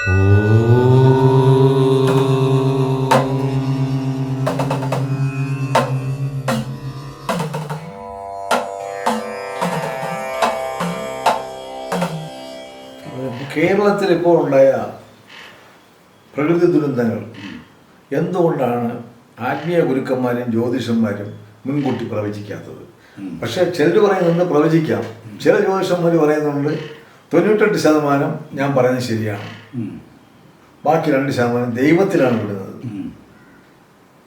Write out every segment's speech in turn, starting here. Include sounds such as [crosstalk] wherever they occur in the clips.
കേരളത്തിൽ ഇപ്പോൾ ഉണ്ടായ പ്രകൃതി ദുരന്തങ്ങൾ എന്തുകൊണ്ടാണ് ആത്മീയ ഗുരുക്കന്മാരും ജ്യോതിഷന്മാരും മുൻകൂട്ടി പ്രവചിക്കാത്തത്? പക്ഷേ ചിലർ പറയുന്നുണ്ട് പ്രവചിക്കാം. ചില ജ്യോതിഷന്മാർ പറയുന്നുണ്ട് തൊണ്ണൂറ്റെട്ട് ശതമാനം ഞാൻ പറയുന്നത് ശരിയാണ്. ബാക്കി രണ്ട് ശതമാനം ദൈവത്തിലാണ് വിടുന്നത്.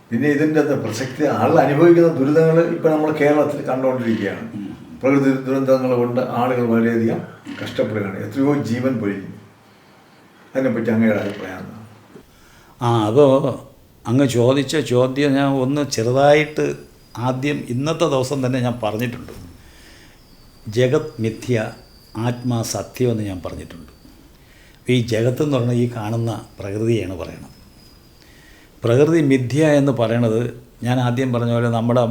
പിന്നെ ഇതിന്റെ അത് പ്രസക്തി ആൾ അനുഭവിക്കുന്ന ദുരിതങ്ങൾ ഇപ്പം നമ്മൾ കേരളത്തിൽ കണ്ടുകൊണ്ടിരിക്കുകയാണ്. പ്രകൃതി ദുരന്തങ്ങൾ കൊണ്ട് ആളുകൾ വളരെയധികം കഷ്ടപ്പെടുകയാണ്. എത്രയോ ജീവൻ പൊഴിഞ്ഞു അതിനെപ്പറ്റി അങ്ങയുടെ അഭിപ്രായം? ആ അപ്പോൾ അങ്ങ് ചോദിച്ച ചോദ്യം ഞാൻ ഒന്ന് ചെറുതായിട്ട് ആദ്യം ഇന്നത്തെ ദിവസം തന്നെ ഞാൻ പറഞ്ഞിട്ടുണ്ട്. ജഗത് മിഥ്യ ആത്മാ സത്യമെന്ന് ഞാൻ പറഞ്ഞിട്ടുണ്ട്. ഈ ജഗത്ത് എന്ന് പറഞ്ഞാൽ ഈ കാണുന്ന പ്രകൃതിയാണ് പറയുന്നത് പ്രകൃതി മിഥ്യ എന്ന് പറയണത് ഞാൻ ആദ്യം പറഞ്ഞ പോലെ നമ്മുടെ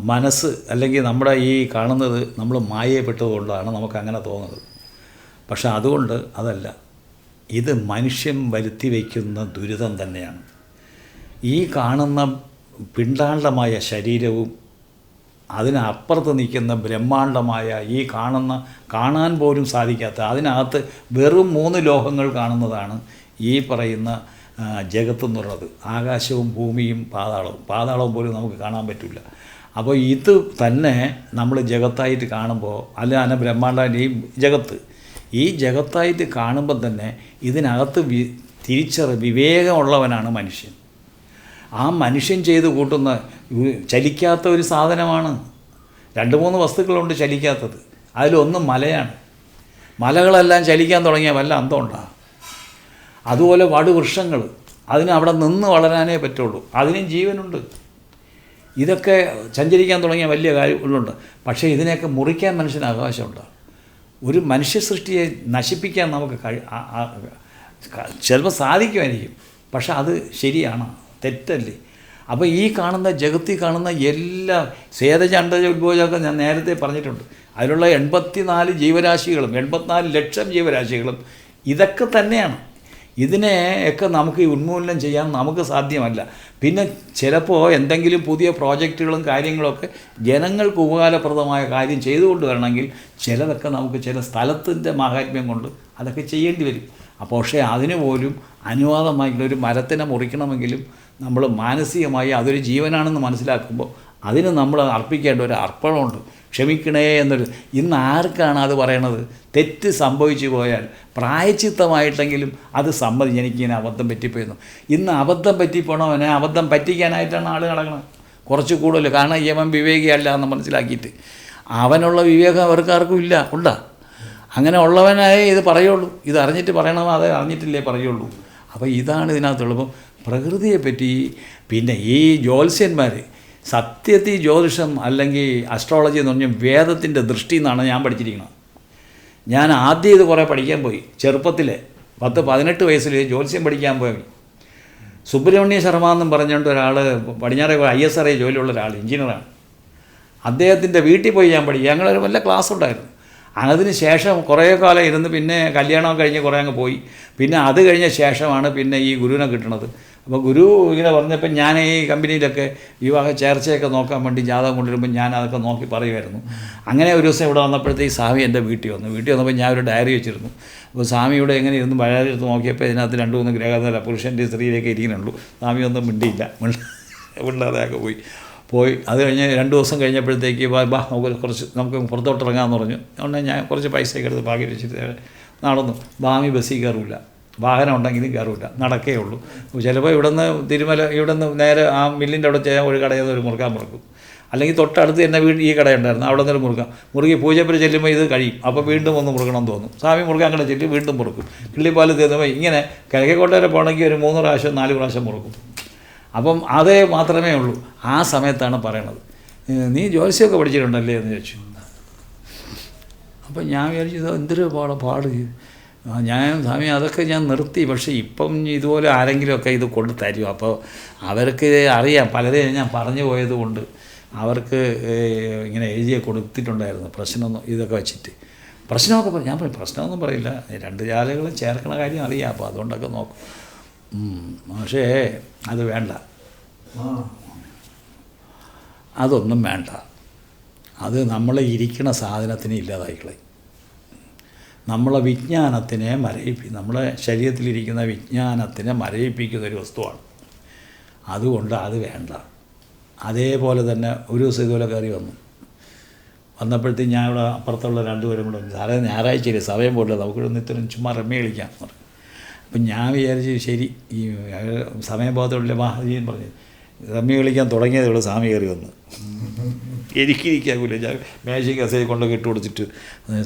മനസ്സ് അല്ലെങ്കിൽ നമ്മുടെ ഈ കാണുന്നത് നമ്മൾ മായപ്പെട്ടതുകൊണ്ടാണ് നമുക്ക് അങ്ങനെ തോന്നുന്നത്. പക്ഷെ അതുകൊണ്ട് അതല്ല. ഇത് മനുഷ്യൻ വരുത്തി വയ്ക്കുന്ന ദുരിതം തന്നെയാണ്. ഈ കാണുന്ന പിണ്ടാണ്ടമായ ശരീരവും അതിനപ്പുറത്ത് നിൽക്കുന്ന ബ്രഹ്മാണ്ടമായ ഈ കാണുന്ന കാണാൻ പോലും സാധിക്കാത്ത അതിനകത്ത് വെറും മൂന്ന് ലോഹങ്ങൾ കാണുന്നതാണ് ഈ പറയുന്ന ആ, ജഗത്ത് എന്നുള്ളത് ആകാശവും ഭൂമിയും പാതാളവും. പാതാളവും പോലും നമുക്ക് കാണാൻ പറ്റില്ല. അപ്പോൾ ഇത് തന്നെ നമ്മൾ ജഗത്തായിട്ട് കാണുമ്പോൾ അല്ല ബ്രഹ്മാണ്ഡ ഈ ജഗത്ത്. ഈ ജഗത്തായിട്ട് കാണുമ്പോൾ തന്നെ ഇതിനകത്ത് വി തിരിച്ചറി വിവേകമുള്ളവനാണ് മനുഷ്യൻ. ആ മനുഷ്യൻ ചെയ്ത് കൂട്ടുന്ന ചലിക്കാത്ത ഒരു സാധനമാണ്. രണ്ട് മൂന്ന് വസ്തുക്കളുണ്ട് ചലിക്കാത്തത്. അതിലൊന്ന് മലയാണ്. മലകളെല്ലാം ചലിക്കാൻ തുടങ്ങിയാൽ വല്ല അന്തമുണ്ടാകും അതുപോലെ വടുവൃക്ഷങ്ങൾ. അതിന് അവിടെ നിന്ന് വളരാനേ പറ്റുള്ളൂ. അതിനും ജീവനുണ്ട്. ഇതൊക്കെ സഞ്ചരിക്കാൻ തുടങ്ങിയ വലിയ കാര്യങ്ങളുണ്ട്. പക്ഷേ ഇതിനെയൊക്കെ മുറിക്കാൻ മനുഷ്യന് അവകാശമുണ്ട്. ഒരു മനുഷ്യ സൃഷ്ടിയെ നശിപ്പിക്കാൻ നമുക്ക് കഴി ചിലപ്പോൾ സാധിക്കുമായിരിക്കും. പക്ഷെ അത് ശരിയാണ്. തെറ്റല്ലേ? അപ്പോൾ ഈ കാണുന്ന ജഗത്തിൽ കാണുന്ന എല്ലാ സേതജ അണ്ടജ ഞാൻ നേരത്തെ പറഞ്ഞിട്ടുണ്ട്. അതിലുള്ള എൺപത്തിനാല് ജീവരാശികളും എൺപത്തിനാല് ലക്ഷം ജീവരാശികളും ഇതൊക്കെ തന്നെയാണ്. ഇതിനെ ഒക്കെ നമുക്ക് ഉന്മൂലനം ചെയ്യാൻ നമുക്ക് സാധ്യമല്ല. പിന്നെ ചിലപ്പോൾ എന്തെങ്കിലും പുതിയ പ്രോജക്റ്റുകളും കാര്യങ്ങളൊക്കെ ജനങ്ങൾക്ക് ഉപകാരപ്രദമായ കാര്യം ചെയ്തുകൊണ്ട് വരണമെങ്കിൽ ചിലതൊക്കെ നമുക്ക് ചില സ്ഥലത്തിന്റെ മാഹാത്മ്യം കൊണ്ട് അതൊക്കെ ചെയ്യേണ്ടി വരും. അപ്പോൾ പക്ഷേ അതിന് പോലും അനുവാദമായിട്ടുള്ള ഒരു മരത്തിനെ മുറിക്കണമെങ്കിലും നമ്മൾ മാനസികമായി അതൊരു ജീവനാണെന്ന് മനസ്സിലാക്കുമ്പോൾ അതിന് നമ്മൾ അർപ്പിക്കേണ്ട ഒരു അർപ്പണമുണ്ട്. ക്ഷമിക്കണേ എന്നൊരു ഇന്ന് ആർക്കാണ് അത് പറയണത്? തെറ്റ് സംഭവിച്ചു പോയാൽ പ്രായച്ചിത്തമായിട്ടെങ്കിലും അത് സമ്മതി. എനിക്കിങ്ങനെ അബദ്ധം പറ്റിപ്പോയിരുന്നു ഇന്ന് അബദ്ധം പറ്റിപ്പോണവനെ അബദ്ധം പറ്റിക്കാനായിട്ടാണ് ആൾ നടക്കുന്നത് കുറച്ച് കൂടുതൽ കാരണം യമൻ വിവേകിയല്ല എന്ന് മനസ്സിലാക്കിയിട്ട്. അവനുള്ള വിവേകം അവർക്കാർക്കും ഇല്ല. ഉണ്ടാ? അങ്ങനെ ഉള്ളവനായേ ഇത് പറയുള്ളൂ. ഇത് അറിഞ്ഞിട്ട് പറയണമോ? അത് അറിഞ്ഞിട്ടില്ലേ പറയുള്ളൂ. അപ്പോൾ ഇതാണ് ഇതിനകത്തുള്ളത് പ്രകൃതിയെ പ്രകൃതിയെപ്പറ്റി പിന്നെ ഈ ജ്യോത്സ്യന്മാർ സത്യത്തിൽ ജ്യോതിഷം അല്ലെങ്കിൽ അസ്ട്രോളജി എന്ന് പറഞ്ഞാൽ വേദത്തിന്റെ ദൃഷ്ടി എന്നാണ് ഞാൻ പഠിച്ചിരിക്കുന്നത്. ഞാൻ ആദ്യം ഇത് കുറേ പഠിക്കാൻ പോയി. ചെറുപ്പത്തിൽ പത്ത് പതിനെട്ട് വയസ്സിൽ ജ്യോത്സ്യം പഠിക്കാൻ പോയി. സുബ്രഹ്മണ്യ ശർമ്മ എന്നും പറഞ്ഞുകൊണ്ട് ഒരാൾ പടിഞ്ഞാറേ ഐ എസ് ആർ ഐ ജോലിയുള്ള ഒരാൾ എഞ്ചിനീയറാണ്. അദ്ദേഹത്തിന്റെ വീട്ടിൽ പോയി ഞാൻ പഠിക്കും ഞങ്ങളൊരു വല്ല ക്ലാസ് ഉണ്ടായിരുന്നു. അതിന് ശേഷം കുറേ കാലം ഇരുന്ന് പിന്നെ കല്യാണം കഴിഞ്ഞ് കുറേ അങ്ങ് പോയി. പിന്നെ അത് കഴിഞ്ഞ ശേഷമാണ് പിന്നെ ഈ ഗുരുവിനെ കിട്ടണത് അപ്പോൾ ഗുരു ഇങ്ങനെ പറഞ്ഞപ്പോൾ ഞാൻ ഈ കമ്പനിയിലൊക്കെ വിവാഹ ചേർച്ചയൊക്കെ നോക്കാൻ വേണ്ടി ജാതകം കൊണ്ടുവരുമ്പോൾ ഞാൻ അതൊക്കെ നോക്കി പറയുമായിരുന്നു. അങ്ങനെ ഒരു ദിവസം ഇവിടെ വന്നപ്പോഴത്തേക്ക് സ്വാമി എന്റെ വീട്ടിൽ വന്നു. വീട്ടിൽ വന്നപ്പോൾ ഞാൻ ഒരു ഡയറി വെച്ചിരുന്നു. അപ്പോൾ സ്വാമി ഇവിടെ എങ്ങനെ ഇരുന്ന് വഴി എടുത്ത് നോക്കിയപ്പോൾ ഇതിനകത്ത് രണ്ട് മൂന്ന് ഗ്രഹനില പുരുഷന്റെ സ്ത്രീയിലേക്ക് ഇരിക്കുന്നുള്ളൂ. സ്വാമി ഒന്നും മിണ്ടിയില്ല. മിണ്ടാതെയൊക്കെ പോയി. പോയി. അത് കഴിഞ്ഞ് രണ്ട് ദിവസം കഴിഞ്ഞപ്പോഴത്തേക്ക് വാ ബാ നമുക്ക് കുറച്ച് നമുക്ക് പുറത്തോട്ട് ഇറങ്ങാമെന്ന് പറഞ്ഞു. അതുകൊണ്ട് ഞാൻ കുറച്ച് പൈസയൊക്കെ എടുത്ത് ഭാഗ്യം വെച്ചിട്ട് നടന്നു. ബാമി ബസ്സിൽ കയറില്ല വാഹനം ഉണ്ടെങ്കിലും കയറില്ല നടക്കേ ഉള്ളൂ. ചിലപ്പോൾ ഇവിടുന്ന് തിരുമല ഇവിടുന്ന് നേരെ ആ മില്ലിന്റെ അവിടെ ചെയ്യാൻ ഒരു കടയിൽ നിന്ന് ഒരു മുറുക്കാൻ മുറുക്കും. അല്ലെങ്കിൽ തൊട്ടടുത്ത് തന്നെ വീട് ഈ കടയുണ്ടായിരുന്നു അവിടെ നിന്ന് മുറുക്കാം മുറുകി പൂജപ്പുര ചെല്ലുമ്പോൾ ഇത് കഴിയും. അപ്പോൾ വീണ്ടും ഒന്ന് മുറുക്കണം തോന്നും. സ്വാമി മുറുക്കാൻ കട ചെല്ലി വീണ്ടും മുറുക്കും. കിള്ളിപ്പാൽ തീർന്നപ്പോൾ ഇങ്ങനെ കിഴക്കേക്കോട്ടേരെ പോകണമെങ്കിൽ ഒരു മൂന്ന് പ്രാവശ്യം നാല് പ്രാവശ്യം മുറുക്കും. അപ്പം അതേ മാത്രമേ ഉള്ളൂ. ആ സമയത്താണ് പറയണത്. നീ ജ്യോത്സ്യമൊക്കെ പഠിച്ചിട്ടുണ്ടല്ലേ എന്ന് ചോദിച്ചു. അപ്പം ഞാൻ വിചാരിച്ചു ഇത് എന്തൊരു പാട് പാട്. ഞാൻ സ്വാമി അതൊക്കെ ഞാൻ നിർത്തി. പക്ഷേ ഇപ്പം ഇതുപോലെ ആരെങ്കിലുമൊക്കെ ഇത് കൊണ്ട് തരും. അപ്പോൾ അവർക്ക് അറിയാം. പലരെയും ഞാൻ പറഞ്ഞു പോയത് കൊണ്ട് അവർക്ക് ഇങ്ങനെ എഴുതിയ കൊടുത്തിട്ടുണ്ടായിരുന്നു. പ്രശ്നമൊന്നും ഇതൊക്കെ വെച്ചിട്ട്. പ്രശ്നമൊക്കെ ഞാൻ പറയും പ്രശ്നമൊന്നും പറയില്ല. രണ്ട് ജാലകളും ചേർക്കണ കാര്യം അറിയാം. അപ്പോൾ അതുകൊണ്ടൊക്കെ നോക്കും. പക്ഷേ അത് വേണ്ട. അതൊന്നും വേണ്ട. അത് നമ്മളെ ഇരിക്കണ സാധനത്തിന് ഇല്ലാതായിക്കളെ നമ്മളെ വിജ്ഞാനത്തിനെ മരയിപ്പി നമ്മളെ ശരീരത്തിലിരിക്കുന്ന വിജ്ഞാനത്തിനെ മരയിപ്പിക്കുന്ന ഒരു വസ്തുവാണ്. അതുകൊണ്ട് അത് വേണ്ട. അതേപോലെ തന്നെ ഒരു ദിവസം ഇതുപോലെ കയറി വന്നു. വന്നപ്പോഴത്തേക്ക് ഞാൻ ഇവിടെ അപ്പുറത്തുള്ള രണ്ടുപേരും കൂടെ. സാറേ ഞായറാഴ്ചയില്ലേ സമയം പോലെ നമുക്കിവിടെ ഇത്രയും ചുമ്മാ റമ്മി കളിക്കാം എന്ന് പറഞ്ഞു. അപ്പം ഞാൻ വിചാരിച്ചു ശരി ഈ സമയബോധമുള്ള മഹാജീൻ പറഞ്ഞു. റമ്മി വിളിക്കാൻ തുടങ്ങിയതേ ഉള്ളൂ സ്വാമി കയറി വന്ന്. എനിക്കിരിക്കാവില്ല ഞാൻ മേശയും കസേരി കൊണ്ടൊക്കെ ഇട്ട് കൊടുത്തിട്ട്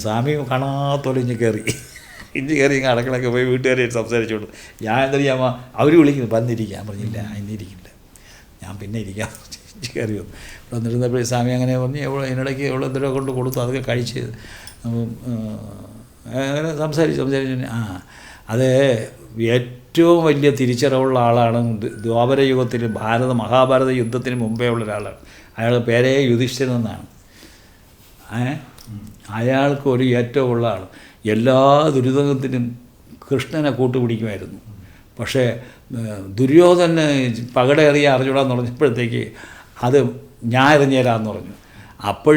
സ്വാമി കാണാത്തോലെ ഇഞ്ഞ് കയറി. ഇഞ്ഞ് കയറി ഇങ്ങനെ അടക്കളൊക്കെ പോയി വീട്ടുകാരെ സംസാരിച്ചോളൂ ഞാൻ എന്തറിയാമ അവർ വിളിക്കുന്നു വന്നിരിക്കാൻ പറഞ്ഞില്ല ഇന്നിരിക്കില്ല ഞാൻ പിന്നെ ഇരിക്കാം. ഇഞ്ചി കയറി വന്നു. വന്നിരുന്നപ്പോഴേ സ്വാമി അങ്ങനെ പറഞ്ഞു എവിടെ ഇതിനിടയ്ക്ക് എവിടെ എന്തെങ്കിലും കൊണ്ട് കൊടുത്തു അതൊക്കെ കഴിച്ച് അങ്ങനെ സംസാരിച്ച് സംസാരിച്ചു. ആ അത് ഏറ്റവും വലിയ തിരിച്ചറിവുള്ള ആളാണ് ദ്വാപര ദ്വാപരയുഗത്തിൽ ഭാരത മഹാഭാരത യുദ്ധത്തിന് മുമ്പേ ഉള്ള ഒരാളാണ്. അയാളുടെ പേരേ യുധിഷ്ഠിരൻ എന്നാണ്. ഏ? അയാൾക്ക് ഒരു ഏറ്റവും ഉള്ള ആൾ എല്ലാ ദുരിതത്തിനും കൃഷ്ണനെ കൂട്ടുപിടിക്കുമായിരുന്നു. പക്ഷേ ദുര്യോധന പകട പകടേറിയ അറിഞ്ഞൂടാന്ന് പറഞ്ഞപ്പോഴത്തേക്ക് അത് ഞാൻ എറിഞ്ഞുതരാമെന്ന് പറഞ്ഞു. അപ്പോൾ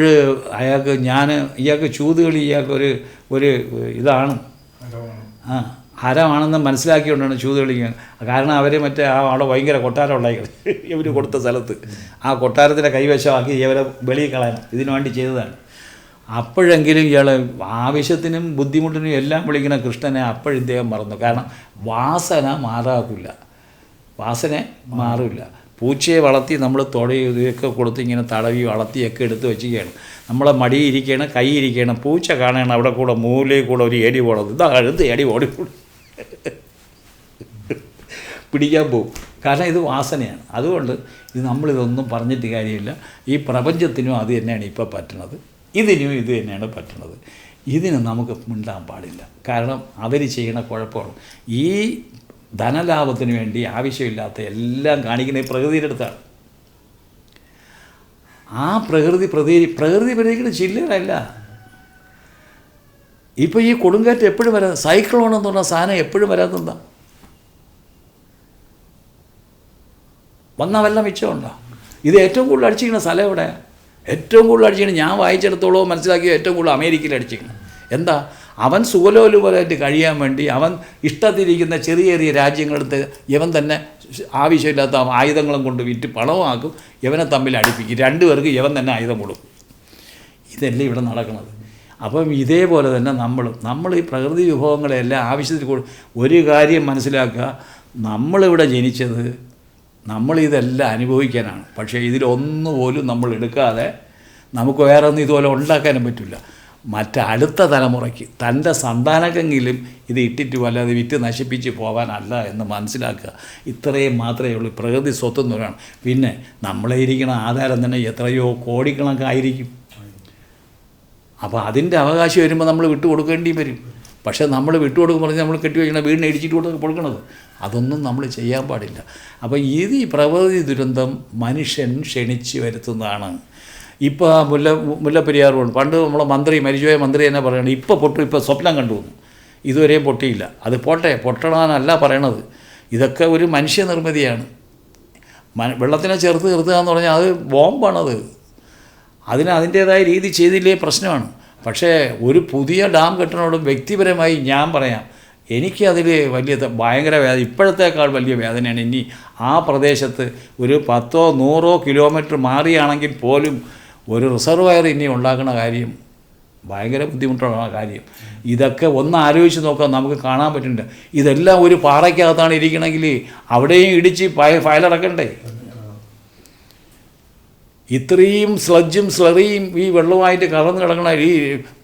അയാൾക്ക് ഞാൻ ഇയാൾക്ക് ചൂതുകളി ഇയാൾക്കൊരു ഒരു ഇതാണ്. ആ. ഹരമാണെന്ന് മനസ്സിലാക്കിക്കൊണ്ടാണ് ചൂത് കളിക്കുന്നത്. കാരണം അവർ മറ്റേ ആ അവിടെ ഭയങ്കര കൊട്ടാരം ഉണ്ടായി [laughs] ഇവർ കൊടുത്ത സ്ഥലത്ത്. ആ കൊട്ടാരത്തിന്റെ കൈവശമാക്കി ഇവരെ വെളിയിൽ കളയണം. ഇതിനു വേണ്ടി ചെയ്തതാണ്. അപ്പോഴെങ്കിലും ഇയാൾ ആവശ്യത്തിനും ബുദ്ധിമുട്ടിനും എല്ലാം വിളിക്കുന്ന കൃഷ്ണനെ അപ്പോഴും ഇദ്ദേഹം മറന്നു. കാരണം വാസന മാറാക്കില്ല വാസന മാറില്ല. പൂച്ചയെ വളർത്തി നമ്മൾ തുടയും ഇതൊക്കെ കൊടുത്ത് ഇങ്ങനെ തടവി വളർത്തിയൊക്കെ എടുത്ത് വെച്ചിരിക്കുകയാണ്. നമ്മളെ മടിയിരിക്കണം കൈ ഇരിക്കണം പൂച്ച കാണണം അവിടെ കൂടെ മൂലയിൽ കൂടെ ഒരു എടി പോണത്. ഇതാ കഴുത്ത് എടി ഓടി പിടിക്കാൻ പോകും. കാരണം ഇത് വാസനയാണ്. അതുകൊണ്ട് ഇത് നമ്മളിതൊന്നും പറഞ്ഞിട്ട് കാര്യമില്ല. ഈ പ്രപഞ്ചത്തിനും അത് തന്നെയാണ് ഇപ്പോൾ പറ്റണത്. ഇതിനും ഇത് തന്നെയാണ് പറ്റണത്. ഇതിന് നമുക്ക് മിണ്ടാൻ പാടില്ല. കാരണം അവർ ചെയ്യണ കുഴപ്പമാണ്. ഈ ധനലാഭത്തിന് വേണ്ടി ആവശ്യമില്ലാത്ത എല്ലാം കാണിക്കുന്ന ഈ പ്രകൃതിയുടെ അടുത്താണ്. ആ പ്രകൃതി പ്രതി പ്രകൃതി പ്രതികരിക്കുന്ന ചില്ലറല്ല ഇപ്പോൾ ഈ കൊടുങ്കാറ്റ് എപ്പോഴും വരാ സൈക്ലോൺ എന്ന് പറഞ്ഞ സാധനം എപ്പോഴും വരാത്തെന്താ വന്ന വല്ല മിച്ചമുണ്ടോ? ഇത് ഏറ്റവും കൂടുതൽ അടിച്ചിരിക്കുന്ന സ്ഥലം എവിടെ? ഏറ്റവും കൂടുതൽ അടിച്ചിരിക്കുന്നത് ഞാൻ വായിച്ചെടുത്തോളോ മനസ്സിലാക്കിയ ഏറ്റവും കൂടുതൽ അമേരിക്കയിൽ അടിച്ചിരിക്കുന്നത്. എന്താ? അവൻ സുഖലോലുപരമായിട്ട് കഴിയാൻ വേണ്ടി അവൻ ഇഷ്ടത്തിരിക്കുന്ന ചെറിയ ചെറിയ രാജ്യങ്ങളെടുത്ത് ഇവൻ തന്നെ ആവശ്യമില്ലാത്ത ആയുധങ്ങളും കൊണ്ട് വിറ്റ് പണമാക്കും ഇവനെ തമ്മിൽ അടുപ്പിക്കും. രണ്ടുപേർക്ക് ഇവൻ തന്നെ ആയുധം കൊടുക്കും. ഇതല്ലേ ഇവിടെ നടക്കുന്നത്. അപ്പം ഇതേപോലെ തന്നെ നമ്മളും നമ്മൾ ഈ പ്രകൃതി വിഭവങ്ങളെല്ലാം ആവശ്യത്തിൽ ഒരു കാര്യം മനസ്സിലാക്കുക. നമ്മളിവിടെ ജനിച്ചത് നമ്മളിതെല്ലാം അനുഭവിക്കാനാണ്. പക്ഷേ ഇതിലൊന്നുപോലും നമ്മൾ എടുക്കാതെ നമുക്ക് വേറെ ഒന്നും ഇതുപോലെ ഉണ്ടാക്കാനും പറ്റില്ല. മറ്റടുത്ത തലമുറയ്ക്ക് തന്റെ സന്താനക്കെങ്കിലും ഇത് ഇട്ടിട്ട് വല്ലാതെ വിറ്റ് നശിപ്പിച്ച് പോകാനല്ല എന്ന് മനസ്സിലാക്കുക. ഇത്രയും മാത്രമേ ഉള്ളൂ. പ്രകൃതി സ്വത്ത് എന്ന് പിന്നെ നമ്മളെ ഇരിക്കുന്ന ആധാരം തന്നെ എത്രയോ കോടിക്കണക്കായിരിക്കും. അപ്പോൾ അതിന്റെ അവകാശം വരുമ്പോൾ നമ്മൾ വിട്ടു കൊടുക്കേണ്ടി വരും. പക്ഷേ നമ്മൾ വിട്ടുകൊടുക്കും പറഞ്ഞ് നമ്മൾ കെട്ടി വയ്ക്കണം വീടിനെ ഇടിച്ചിട്ട് കൊടുത്ത് കൊടുക്കണത്. അതൊന്നും നമ്മൾ ചെയ്യാൻ പാടില്ല. അപ്പോൾ ഇത് ഈ പ്രകൃതി ദുരന്തം മനുഷ്യൻ ക്ഷണിച്ച് വരുത്തുന്നതാണ്. ഇപ്പോൾ മുല്ല മുല്ലപ്പെരിയാർ പണ്ട് നമ്മളെ മന്ത്രി മരിച്ചുപോയ മന്ത്രി തന്നെ പറയണം ഇപ്പോൾ പൊട്ടും ഇപ്പോൾ സ്വപ്നം കണ്ടു. ഇതുവരെയും പൊട്ടിയില്ല. അത് പോട്ടെ പൊട്ടണമെന്നല്ല പറയണത്. ഇതൊക്കെ ഒരു മനുഷ്യനിർമ്മിതിയാണ് മ- വെള്ളത്തിനെ ചേർത്ത് നിർത്തുക എന്ന് പറഞ്ഞാൽ അത് ബോംബാണത്. അതിന് അതിന്റേതായ രീതി ചെയ്തില്ലേ പ്രശ്നമാണ്. പക്ഷേ ഒരു പുതിയ ഡാം കെട്ടണോടും വ്യക്തിപരമായി ഞാൻ പറയാം എനിക്കതിൽ വലിയ ഭയങ്കര വേദന ഇപ്പോഴത്തേക്കാൾ വലിയ വേദനയാണ്. ഇനി ആ പ്രദേശത്ത് ഒരു പത്തോ നൂറോ കിലോമീറ്റർ മാറിയാണെങ്കിൽ പോലും ഒരു റിസർവയർ ഇനി ഉണ്ടാക്കുന്ന കാര്യം ഭയങ്കര ബുദ്ധിമുട്ടുള്ള കാര്യം. ഇതൊക്കെ ഒന്ന് ആലോചിച്ച് നോക്കാം നമുക്ക് കാണാൻ പറ്റുന്നുണ്ട്. ഇതെല്ലാം ഒരു പാറയ്ക്കകത്താണ് ഇരിക്കണമെങ്കിൽ അവിടെയും ഇടിച്ച് ഫയ ഫയലടക്കണ്ടേ? ഇത്രയും സ്ലജ്ജും സ്ലറിയും ഈ വെള്ളവുമായിട്ട് കലർന്ന് കിടക്കണ ഈ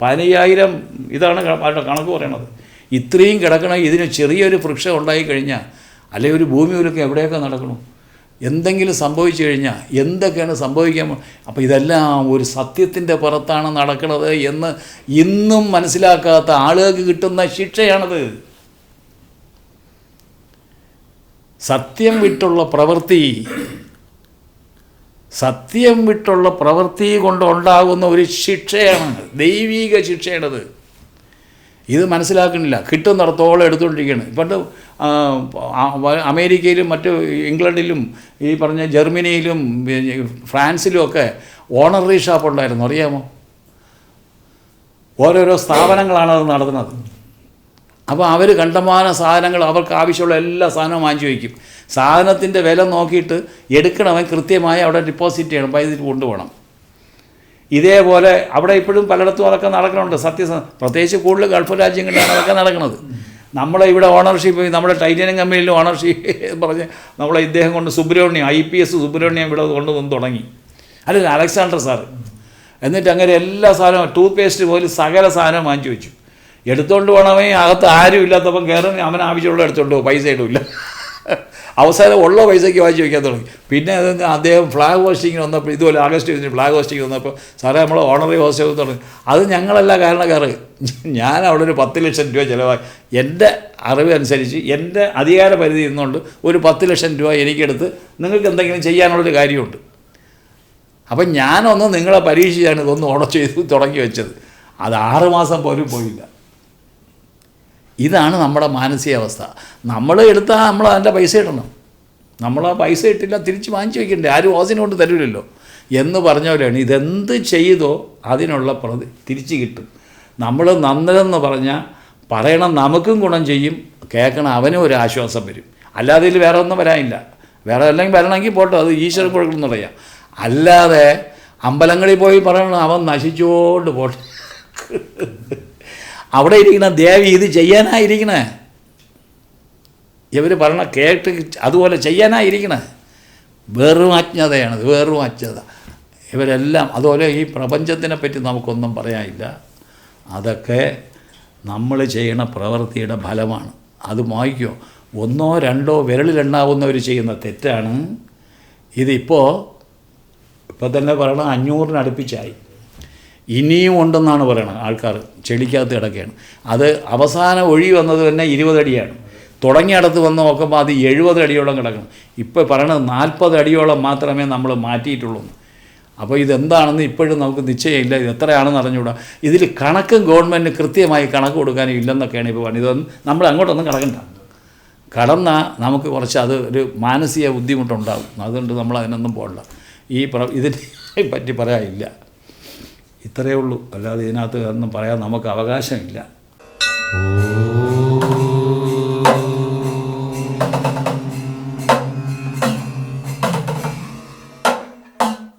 പതിനയ്യായിരം ഇതാണ് അവരുടെ കണക്ക് പറയണത്. ഇത്രയും കിടക്കണ ഇതിന് ചെറിയൊരു വൃക്ഷം ഉണ്ടായി കഴിഞ്ഞാൽ അല്ലെങ്കിൽ ഒരു ഭൂമി ഒരുക്കം എവിടെയൊക്കെ നടക്കണം? എന്തെങ്കിലും സംഭവിച്ചു കഴിഞ്ഞാൽ എന്തൊക്കെയാണ് സംഭവിക്കാൻ അപ്പോൾ ഇതെല്ലാം ഒരു സത്യത്തിന്റെ പുറത്താണ് നടക്കുന്നത് എന്ന് ഇന്നും മനസ്സിലാക്കാത്ത ആളുകൾക്ക് കിട്ടുന്ന ശിക്ഷയാണത്. സത്യം വിട്ടുള്ള പ്രവൃത്തി സത്യം വിട്ടുള്ള പ്രവൃത്തി കൊണ്ടുണ്ടാകുന്ന ഒരു ശിക്ഷയാണ് ദൈവീക ശിക്ഷയാണത്. ഇത് മനസ്സിലാക്കുന്നില്ല. കിട്ടുന്നിടത്തോളം എടുത്തുകൊണ്ടിരിക്കുകയാണ്. പണ്ട് അമേരിക്കയിലും മറ്റു ഇംഗ്ലണ്ടിലും ഈ പറഞ്ഞ ജർമ്മനിയിലും ഫ്രാൻസിലും ഒക്കെ ഓണററി ഷാപ്പ് ഉണ്ടായിരുന്നു. അറിയാമോ? ഓരോരോ സ്ഥാപനങ്ങളാണ് അത് നടത്തുന്നത്. അപ്പോൾ അവർ കണ്ടമാന സാധനങ്ങൾ അവർക്ക് ആവശ്യമുള്ള എല്ലാ സാധനവും വാങ്ങിച്ചു വയ്ക്കും. സാധനത്തിന്റെ വില നോക്കിയിട്ട് എടുക്കണവൻ കൃത്യമായി അവിടെ ഡിപ്പോസിറ്റ് ചെയ്യണം പൈസ കൊണ്ടുപോകണം. ഇതേപോലെ അവിടെ ഇപ്പോഴും പലയിടത്തും അതൊക്കെ നടക്കുന്നുണ്ട്. സത്യസ പ്രത്യേകിച്ച് കൂടുതൽ ഗൾഫ് രാജ്യങ്ങളിലാണ് അതൊക്കെ നടക്കുന്നത്. നമ്മളെ ഇവിടെ ഓണർഷിപ്പ് നമ്മുടെ ടൈറ്റാനിയം കമ്പനിയിൽ ഓണർഷിപ്പ് പറഞ്ഞ് നമ്മളെ ഇദ്ദേഹം കൊണ്ട് Subramanyam I P S Subramanyam ഇവിടെ കൊണ്ടുവന്ന് തുടങ്ങി. അല്ല അലക്സാണ്ടർ സാറ്. എന്നിട്ട് അങ്ങനെ എല്ലാ സാധനവും ടൂത്ത് പേസ്റ്റ് പോലും സകല സാധനവും വാങ്ങിച്ചു വെച്ചു. എടുത്തോണ്ട് പോകണമേ അകത്ത് ആരും ഇല്ലാത്തപ്പം കയറി അവൻ ആവശ്യമുള്ള എടുത്തോണ്ട് പോകും. പൈസ ഇടില്ല അവസാനം ഉള്ള പൈസയ്ക്ക് വാങ്ങിച്ച് വയ്ക്കാൻ തുടങ്ങി. പിന്നെ അത് അദ്ദേഹം ഫ്ലാഗ് ഹോസ്റ്റിങ്ങിന് വന്നപ്പോൾ ഇതുപോലെ ആഗസ്റ്റ് ഇതിന് ഫ്ലാഗ് ഹോസ്റ്റിങ് വന്നപ്പോൾ സാറേ നമ്മൾ ഓണറി ഹോസ്റ്റ് തുടങ്ങി. അത് ഞങ്ങളല്ല കാരണക്കാർ. ഞാൻ അവിടെ ഒരു പത്ത് ലക്ഷം രൂപ ചിലവായി. എന്റെ അറിവ് അനുസരിച്ച് എന്റെ അധികാര പരിധി ഇന്നുകൊണ്ട് ഒരു പത്ത് ലക്ഷം രൂപ എനിക്കെടുത്ത് നിങ്ങൾക്ക് എന്തെങ്കിലും ചെയ്യാനുള്ളൊരു കാര്യമുണ്ട്. അപ്പം ഞാനൊന്ന് നിങ്ങളെ പരീക്ഷിച്ചാണ് ഇതൊന്ന് ഓർഡർ ചെയ്ത് തുടങ്ങി വെച്ചത്. അത് ആറ് മാസം പോലും പോയില്ല. ഇതാണ് നമ്മുടെ മാനസികാവസ്ഥ. നമ്മൾ എടുത്താൽ നമ്മൾ അതിന്റെ പൈസ ഇടണം. നമ്മൾ ആ പൈസ ഇട്ടില്ല തിരിച്ച് വാങ്ങിച്ചു വയ്ക്കണ്ടേ ആരും ഓസിനെ കൊണ്ട് തരില്ലല്ലോ എന്ന് പറഞ്ഞ പോലെയാണ്. ഇതെന്ത് ചെയ്തോ അതിനുള്ള പ്രതി തിരിച്ച് കിട്ടും. നമ്മൾ നന്നരെന്ന് പറഞ്ഞാൽ പറയണം നമുക്കും ഗുണം ചെയ്യും. കേൾക്കണം അവനും ഒരു ആശ്വാസം വരും. അല്ലാതെ ഇതിൽ വേറെ ഒന്നും വരാനില്ല. വേറെ അല്ലെങ്കിൽ വരണമെങ്കിൽ പോട്ടെ അത് ഈശ്വരൻ കൊടുക്കണം പറയാം അല്ലാതെ അമ്പലങ്ങളിൽ പോയി പറയണം അവൻ നശിച്ചുകൊണ്ട് പോട്ടെ. അവിടെ ഇരിക്കുന്ന ദേവി ഇത് ചെയ്യാനായിരിക്കണേ. ഇവർ പറഞ്ഞ കേട്ട് അതുപോലെ ചെയ്യാനായിരിക്കണേ. വെറും അജ്ഞതയാണത് വെറും അജ്ഞത. ഇവരെല്ലാം അതുപോലെ ഈ പ്രപഞ്ചത്തിനെ പറ്റി നമുക്കൊന്നും പറയാനില്ല. അതൊക്കെ നമ്മൾ ചെയ്യണ പ്രവൃത്തിയുടെ ഫലമാണ്. അത് വായിക്കോ ഒന്നോ രണ്ടോ വിരളിലെണ്ണാവുന്നവർ ചെയ്യുന്ന തെറ്റാണ്. ഇതിപ്പോൾ ഇപ്പോൾ തന്നെ പറയണ അഞ്ഞൂറിന് അടുപ്പിച്ചായി. ഇനിയും ഉണ്ടെന്നാണ് പറയണത് ആൾക്കാർ. ചെളിക്കകത്ത് കിടക്കുകയാണ്. അത് അവസാനം ഒഴി വന്നത് തന്നെ ഇരുപതടിയാണ്. തുടങ്ങിയടത്ത് വന്ന് നോക്കുമ്പോൾ അത് എഴുപത് അടിയോളം കിടക്കണം ഇപ്പോൾ പറയണത് നാൽപ്പത് അടിയോളം മാത്രമേ നമ്മൾ മാറ്റിയിട്ടുള്ളൂ. അപ്പോൾ ഇതെന്താണെന്ന് ഇപ്പോഴും നമുക്ക് നിശ്ചയമില്ല. ഇത് എത്രയാണെന്ന് അറിഞ്ഞുകൂടാ. ഇതിൽ കണക്കും ഗവൺമെന്റ് കൃത്യമായി കണക്ക് കൊടുക്കാനും ഇല്ലെന്നൊക്കെയാണ് ഇപ്പോൾ പറഞ്ഞത് ഇതൊന്നും നമ്മൾ അങ്ങോട്ടൊന്നും കിടക്കണ്ട. കടന്നാൽ നമുക്ക് കുറച്ച് അത് ഒരു മാനസിക ബുദ്ധിമുട്ടുണ്ടാകും. അതുകൊണ്ട് നമ്മൾ അതിനൊന്നും പോകണ്ട. ഈ പ്ര ഇതിനെ പറ്റി പറയാനില്ല. ഇത്രയേ ഉള്ളൂ. അല്ലാതെ ഇതിനകത്ത് ഒന്നും പറയാൻ നമുക്ക് അവകാശമില്ല.